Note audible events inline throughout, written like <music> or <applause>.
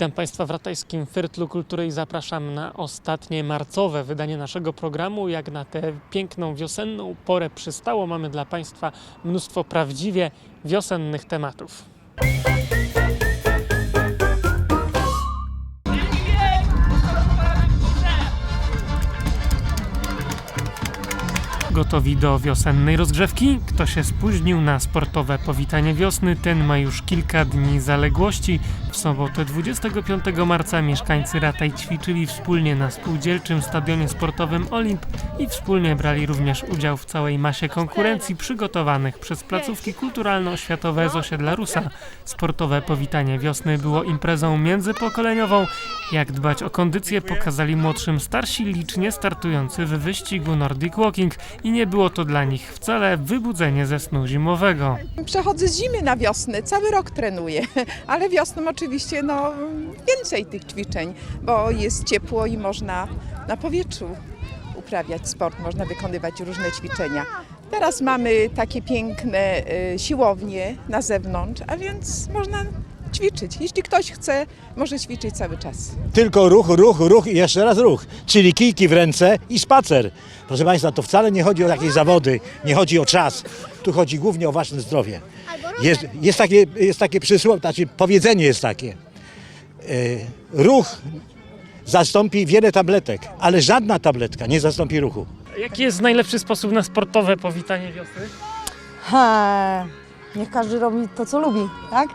Witam Państwa w Ratajskim Firtlu Kultury i zapraszam na ostatnie marcowe wydanie naszego programu. Jak na tę piękną wiosenną porę przystało, mamy dla Państwa mnóstwo prawdziwie wiosennych tematów. Gotowi do wiosennej rozgrzewki? Kto się spóźnił na sportowe powitanie wiosny, ten ma już kilka dni zaległości. W sobotę 25 marca mieszkańcy Rataj ćwiczyli wspólnie na spółdzielczym stadionie sportowym Olimp i wspólnie brali również udział w całej masie konkurencji przygotowanych przez placówki kulturalno-oświatowe z osiedla Rusa. Sportowe powitanie wiosny było imprezą międzypokoleniową. Jak dbać o kondycję pokazali młodszym starsi licznie startujący w wyścigu Nordic Walking i nie było to dla nich wcale wybudzenie ze snu zimowego. Przechodzę z zimy na wiosnę, cały rok trenuję, <laughs> ale wiosną oczywiście no, więcej tych ćwiczeń, bo jest ciepło i można na powietrzu uprawiać sport, można wykonywać różne ćwiczenia. Teraz mamy takie piękne y, siłownie na zewnątrz, a więc można ćwiczyć. Jeśli ktoś chce, może ćwiczyć cały czas. Tylko ruch, ruch, ruch i jeszcze raz ruch. Czyli kijki w ręce i spacer. Proszę Państwa, to wcale nie chodzi o jakieś zawody, nie chodzi o czas. Tu chodzi głównie o Wasze zdrowie. Jest, jest, takie, jest takie przysłowie, znaczy powiedzenie jest takie. E, ruch zastąpi wiele tabletek, ale żadna tabletka nie zastąpi ruchu. Jaki jest najlepszy sposób na sportowe powitanie wiosny? Ha, niech każdy robi to, co lubi, tak?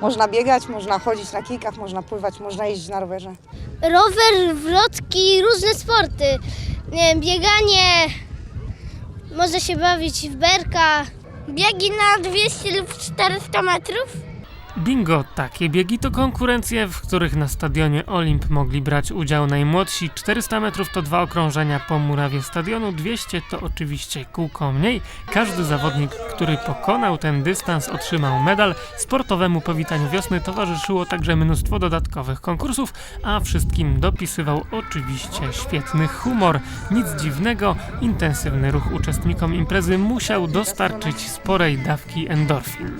Można biegać, można chodzić na kijkach, można pływać, można jeździć na rowerze. rower, wrotki, różne sporty. Nie wiem, bieganie, można się bawić w berka. Biegi na 200 lub 400 metrów. Bingo, takie biegi to konkurencje, w których na stadionie Olimp mogli brać udział najmłodsi. 400 metrów to dwa okrążenia po murawie stadionu, 200 to oczywiście kółko mniej. Każdy zawodnik, który pokonał ten dystans, otrzymał medal. Sportowemu powitaniu wiosny towarzyszyło także mnóstwo dodatkowych konkursów, a wszystkim dopisywał oczywiście świetny humor. Nic dziwnego, intensywny ruch uczestnikom imprezy musiał dostarczyć sporej dawki endorfin.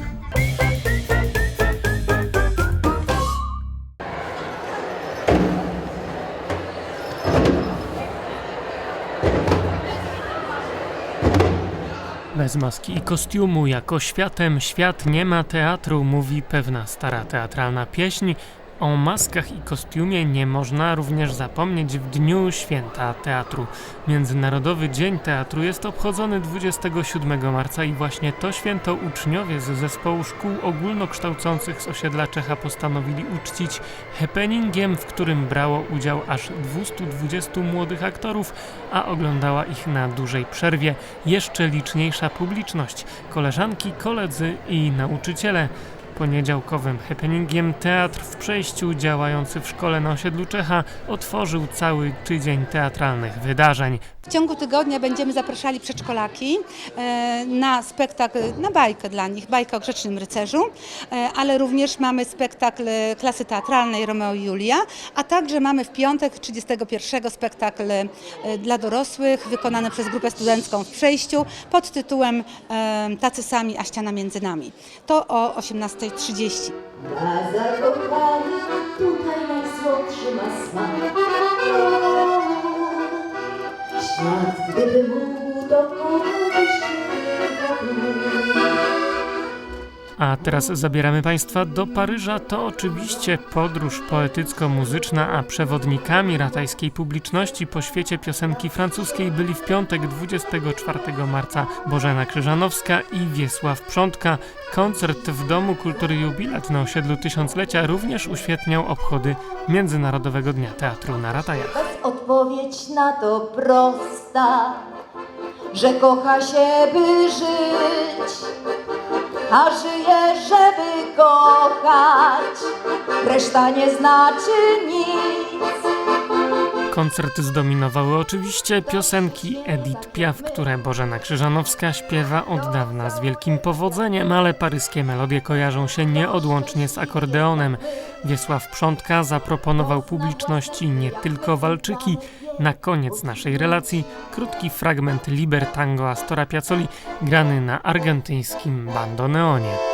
Bez maski i kostiumu, jako światem świat nie ma teatru, mówi pewna stara teatralna pieśń. O maskach i kostiumie nie można również zapomnieć w dniu święta teatru. Międzynarodowy Dzień Teatru jest obchodzony 27 marca i właśnie to święto uczniowie z zespołu szkół ogólnokształcących z osiedla Czecha postanowili uczcić happeningiem, w którym brało udział aż 220 młodych aktorów, a oglądała ich na dużej przerwie jeszcze liczniejsza publiczność koleżanki, koledzy i nauczyciele. Poniedziałkowym happeningiem teatr w przejściu działający w szkole na osiedlu Czecha otworzył cały tydzień teatralnych wydarzeń. W ciągu tygodnia będziemy zapraszali przedszkolaki e, na spektakl, na bajkę dla nich, bajkę o Grzecznym Rycerzu, e, ale również mamy spektakl klasy teatralnej Romeo i Julia, a także mamy w piątek 31 spektakl e, dla dorosłych wykonany przez grupę studencką w przejściu pod tytułem Tacy sami, a ściana między nami. To o 18.30. Dla zakochanych tutaj najsłodszy ma smak. Świat, gdyby mógł dokonać A teraz zabieramy Państwa do Paryża. To oczywiście podróż poetycko-muzyczna, a przewodnikami ratajskiej publiczności po świecie piosenki francuskiej byli w piątek 24 marca Bożena Krzyżanowska i Wiesław Przątka. Koncert w Domu Kultury Jubilat na osiedlu Tysiąclecia również uświetniał obchody Międzynarodowego Dnia Teatru na Ratajach. Odpowiedź na to prosta, że kocha się by żyć, a żyje, żeby kochać. Reszta nie znaczy nic. Koncert zdominowały oczywiście piosenki Edith Piaf, które Bożena Krzyżanowska śpiewa od dawna z wielkim powodzeniem, ale paryskie melodie kojarzą się nieodłącznie z akordeonem. Wiesław Przątka zaproponował publiczności nie tylko walczyki. Na koniec naszej relacji krótki fragment Liber Tango Astora Piazzoli grany na argentyńskim bandoneonie.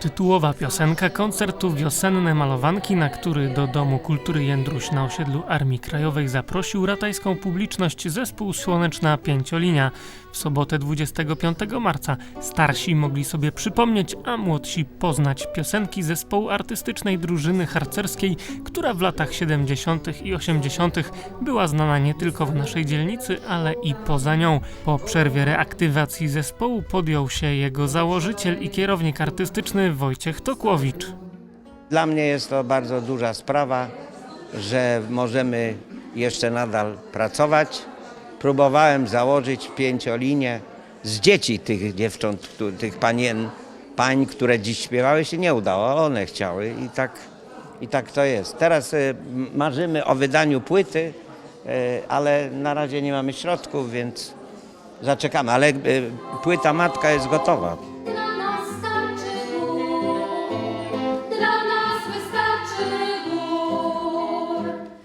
Tytułowa piosenka koncertu Wiosenne Malowanki, na który do Domu Kultury Jędruś na osiedlu Armii Krajowej zaprosił ratajską publiczność zespół Słoneczna Pięciolinia. W sobotę 25 marca starsi mogli sobie przypomnieć, a młodsi poznać piosenki zespołu artystycznej drużyny harcerskiej, która w latach 70. i 80. była znana nie tylko w naszej dzielnicy, ale i poza nią. Po przerwie reaktywacji zespołu podjął się jego założyciel i kierownik artystyczny Wojciech Tokłowicz. Dla mnie jest to bardzo duża sprawa, że możemy jeszcze nadal pracować. Próbowałem założyć pięciolinię z dzieci tych dziewcząt, tych panien, pań, które dziś śpiewały, się nie udało. One chciały i tak, i tak to jest. Teraz m- marzymy o wydaniu płyty, e, ale na razie nie mamy środków, więc zaczekamy. Ale e, płyta matka jest gotowa.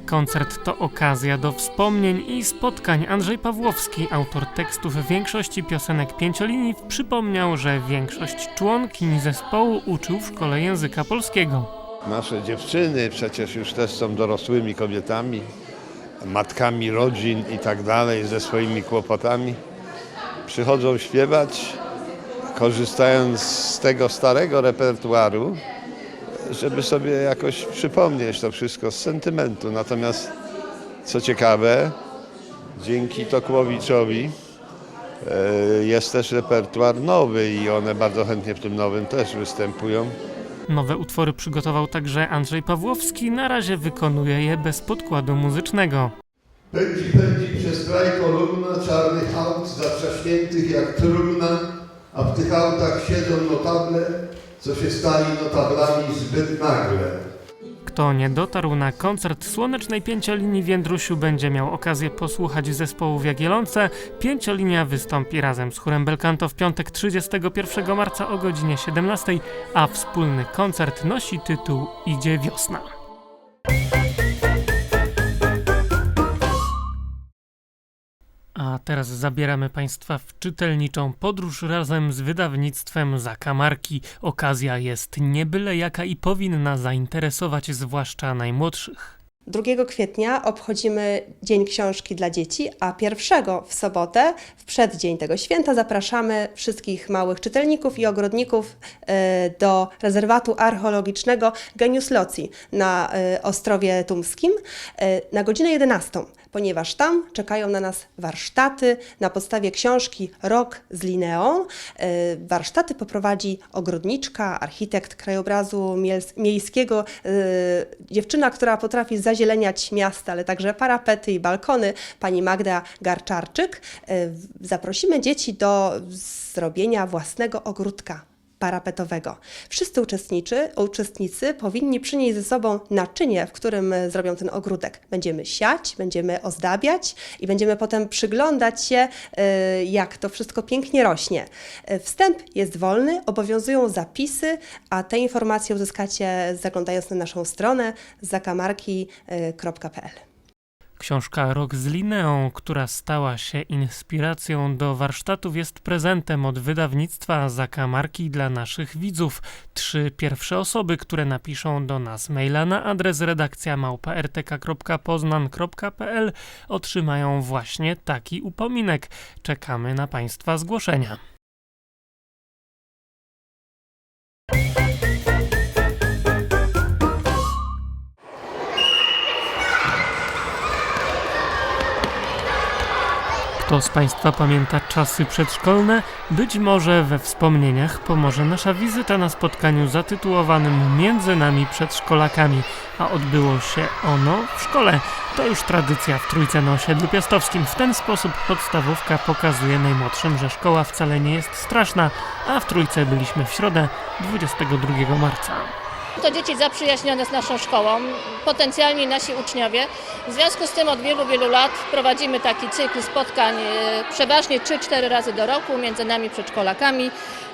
Koncert to okazja do wspomnień i spotkań. Andrzej Pawłowski, autor tekstów większości piosenek pięciolinii, przypomniał, że większość członkiń zespołu uczył w szkole języka polskiego. Nasze dziewczyny przecież już też są dorosłymi kobietami, matkami rodzin i tak dalej, ze swoimi kłopotami. Przychodzą śpiewać, korzystając z tego starego repertuaru, żeby sobie jakoś przypomnieć to wszystko z sentymentu. Natomiast co ciekawe, dzięki Tokłowiczowi e, jest też repertuar nowy i one bardzo chętnie w tym nowym też występują. Nowe utwory przygotował także Andrzej Pawłowski, na razie wykonuje je bez podkładu muzycznego. Pędzi, pędzi przez kraj kolumna, czarnych aut zatrzaśniętych jak trumna, a w tych autach siedzą notable, co się stali notablami zbyt nagle. Kto nie dotarł na koncert Słonecznej Pięciolinii w Jędrusiu będzie miał okazję posłuchać zespołu w Jagielonce. Pięciolinia wystąpi razem z chórem Belcanto w piątek 31 marca o godzinie 17, a wspólny koncert nosi tytuł Idzie wiosna. A teraz zabieramy Państwa w czytelniczą podróż razem z wydawnictwem Zakamarki. Okazja jest nie byle jaka i powinna zainteresować zwłaszcza najmłodszych. 2 kwietnia obchodzimy Dzień Książki dla Dzieci, a 1 w sobotę, w przeddzień tego święta, zapraszamy wszystkich małych czytelników i ogrodników e, do rezerwatu archeologicznego Genius Loci na e, Ostrowie Tumskim e, na godzinę 11, ponieważ tam czekają na nas warsztaty na podstawie książki Rok z Lineą. E, Warsztaty poprowadzi ogrodniczka, architekt krajobrazu miejskiego, e, dziewczyna, która potrafi zazieleniać miasta, ale także parapety i balkony, pani Magda Garczarczyk. E, Zaprosimy dzieci do zrobienia własnego ogródka parapetowego. Wszyscy uczestniczy, uczestnicy powinni przynieść ze sobą naczynie, w którym e, zrobią ten ogródek. Będziemy siać, będziemy ozdabiać i będziemy potem przyglądać się, e, jak to wszystko pięknie rośnie. E, Wstęp jest wolny, obowiązują zapisy, a te informacje uzyskacie zaglądając na naszą stronę zakamarki.pl. Książka Rok z Lineą, która stała się inspiracją do warsztatów, jest prezentem od wydawnictwa Zakamarki dla naszych widzów. Trzy pierwsze osoby, które napiszą do nas maila na adres redakcja małpa.rtk.poznan.pl otrzymają właśnie taki upominek. Czekamy na Państwa zgłoszenia. Kto z Państwa pamięta czasy przedszkolne? Być może we wspomnieniach pomoże nasza wizyta na spotkaniu zatytułowanym Między nami przedszkolakami, a odbyło się ono w szkole. To już tradycja w Trójce na osiedlu piastowskim. W ten sposób podstawówka pokazuje najmłodszym, że szkoła wcale nie jest straszna, a w Trójce byliśmy w środę 22 marca. To dzieci zaprzyjaźnione z naszą szkołą, potencjalni nasi uczniowie. W związku z tym od wielu, wielu lat prowadzimy taki cykl spotkań e, przeważnie 3-4 razy do roku między nami przedszkolakami.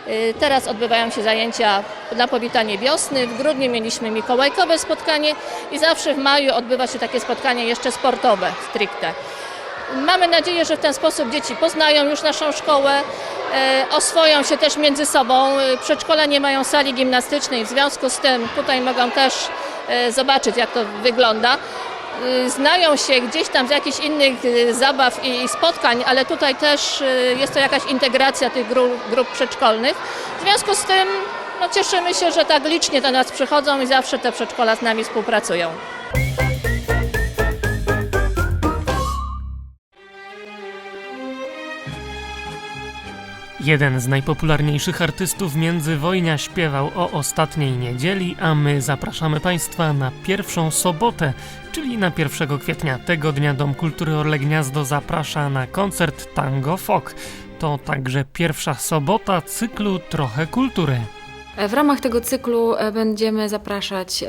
E, Teraz odbywają się zajęcia na powitanie wiosny. W grudniu mieliśmy mikołajkowe spotkanie i zawsze w maju odbywa się takie spotkanie jeszcze sportowe stricte. Mamy nadzieję, że w ten sposób dzieci poznają już naszą szkołę, oswoją się też między sobą. E, Przedszkola nie mają sali gimnastycznej, w związku z tym tutaj mogą też e, zobaczyć, jak to wygląda. E, Znają się gdzieś tam z jakichś innych e, zabaw i spotkań, ale tutaj też e, jest to jakaś integracja tych grup, grup przedszkolnych. W związku z tym no, cieszymy się, że tak licznie do nas przychodzą i zawsze te przedszkola z nami współpracują. Jeden z najpopularniejszych artystów międzywojnia śpiewał o ostatniej niedzieli, a my zapraszamy Państwa na pierwszą sobotę, czyli na 1 kwietnia. Tego dnia Dom Kultury Orle Gniazdo zaprasza na koncert Tango Folk. To także pierwsza sobota cyklu Trochę Kultury. W ramach tego cyklu e, będziemy zapraszać e,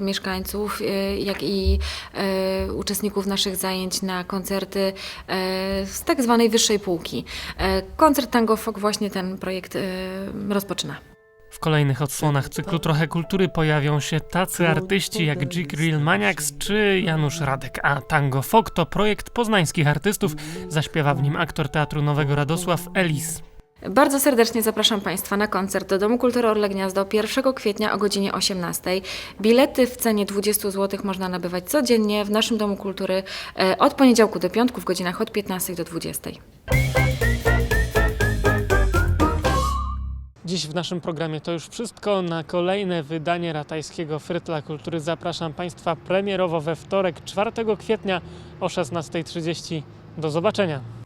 mieszkańców, e, jak i uczestników naszych zajęć na koncerty z tak zwanej wyższej półki. Koncert Tango Folk właśnie ten projekt rozpoczyna. W kolejnych odsłonach cyklu Trochę Kultury pojawią się tacy artyści jak Jig Real Maniacs czy Janusz Radek, a Tango Folk to projekt poznańskich artystów. Zaśpiewa w nim aktor Teatru Nowego Radosław Elis. Bardzo serdecznie zapraszam Państwa na koncert do Domu Kultury Orle Gniazdo 1 kwietnia o godzinie 18. Bilety w cenie 20 zł można nabywać codziennie w naszym Domu Kultury e, od poniedziałku do piątku w godzinach od 15 do 20. Dziś w naszym programie to już wszystko. Na kolejne wydanie Ratajskiego Frytla Kultury zapraszam Państwa premierowo we wtorek 4 kwietnia o 16.30. Do zobaczenia.